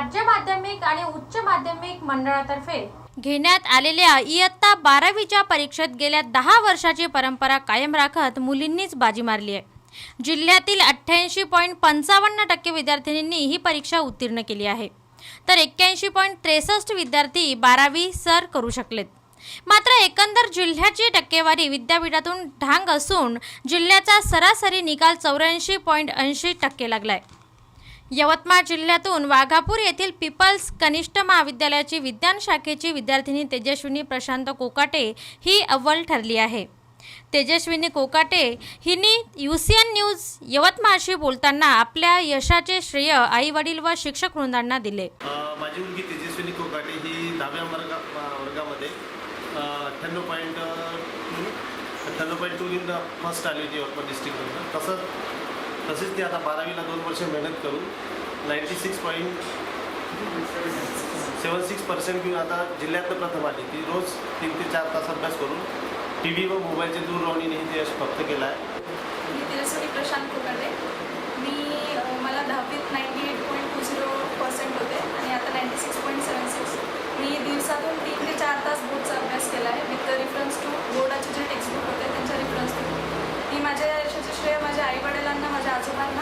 राज्य माध्यमिक आणि उच्च माध्यमिक मंडळातर्फे घेण्यात आलेल्या इयत्ता बारावीच्या परीक्षेत गेल्या दहा वर्षाची परंपरा कायम राखत मुलींनीच बाजी मारली आहे. जिल्ह्यातील अठ्ठ्याऐंशी पॉईंट पंचावन्न टक्के विद्यार्थिनींनी ही परीक्षा उत्तीर्ण केली आहे. तर एक्क्याऐंशी पॉईंट त्रेसष्ट विद्यार्थी बारावी सर करू शकलेत. मात्र एकंदर जिल्ह्याची टक्केवारी विद्यापीठातून ढांग असून जिल्ह्याचा सरासरी निकाल चौऱ्याऐंशी पॉईंट ऐंशी टक्के लागलाय. यवतमाळ जिल्ह्यातून वाघापूर येथील पीपल्स कनिष्ठ महाविद्यालयाची विज्ञान शाखेची विद्यार्थिनी तेजस्विनी प्रशांत कोकाटे ही अव्वल ठरली आहे. तेजस्विनी कोकाटे हिनी यू सी एन न्यूज यवतमाळशी बोलताना आपल्या यशाचे श्रेय आई वडील व शिक्षक वृंदांना दिले. माझी मुलगी तेजस्विनी कोकाटे ही दहाव्या वर्गा वर्गामध्ये अठ्ठ्याण्णव पॉईंट अठ्ठ्याण्णव पॉईंट टू इन फर्स्ट आली होती यवतमाळ डिस्ट्रिक्टमधून तसंच तसेच ते आता बारावीला दोन वर्ष मेहनत करून ninety six point seven six percent घेऊन आता जिल्ह्यातनं प्रथम आली. ती रोज तीन ते चार तास अभ्यास करून टी व्ही व मोबाईलचे दूर राहून ते यश प्राप्त केलं आहे. मी तिरसरी प्रशांत कुकडे मी मला दहावीत ninety eight point two zero percent होते आणि आता ninety six point seven six मी दिवसातून तीन ते चार तास बोर्डचा अभ्यास केला आहे. विथ रिफरन्स टू बोर्डाचे जे टेक्स्टबुक होते त्यांच्या रिफरन्स टू मी माझ्या यशाचे श्रेय माझ्या आईवडील 那么大ゃあ、つ。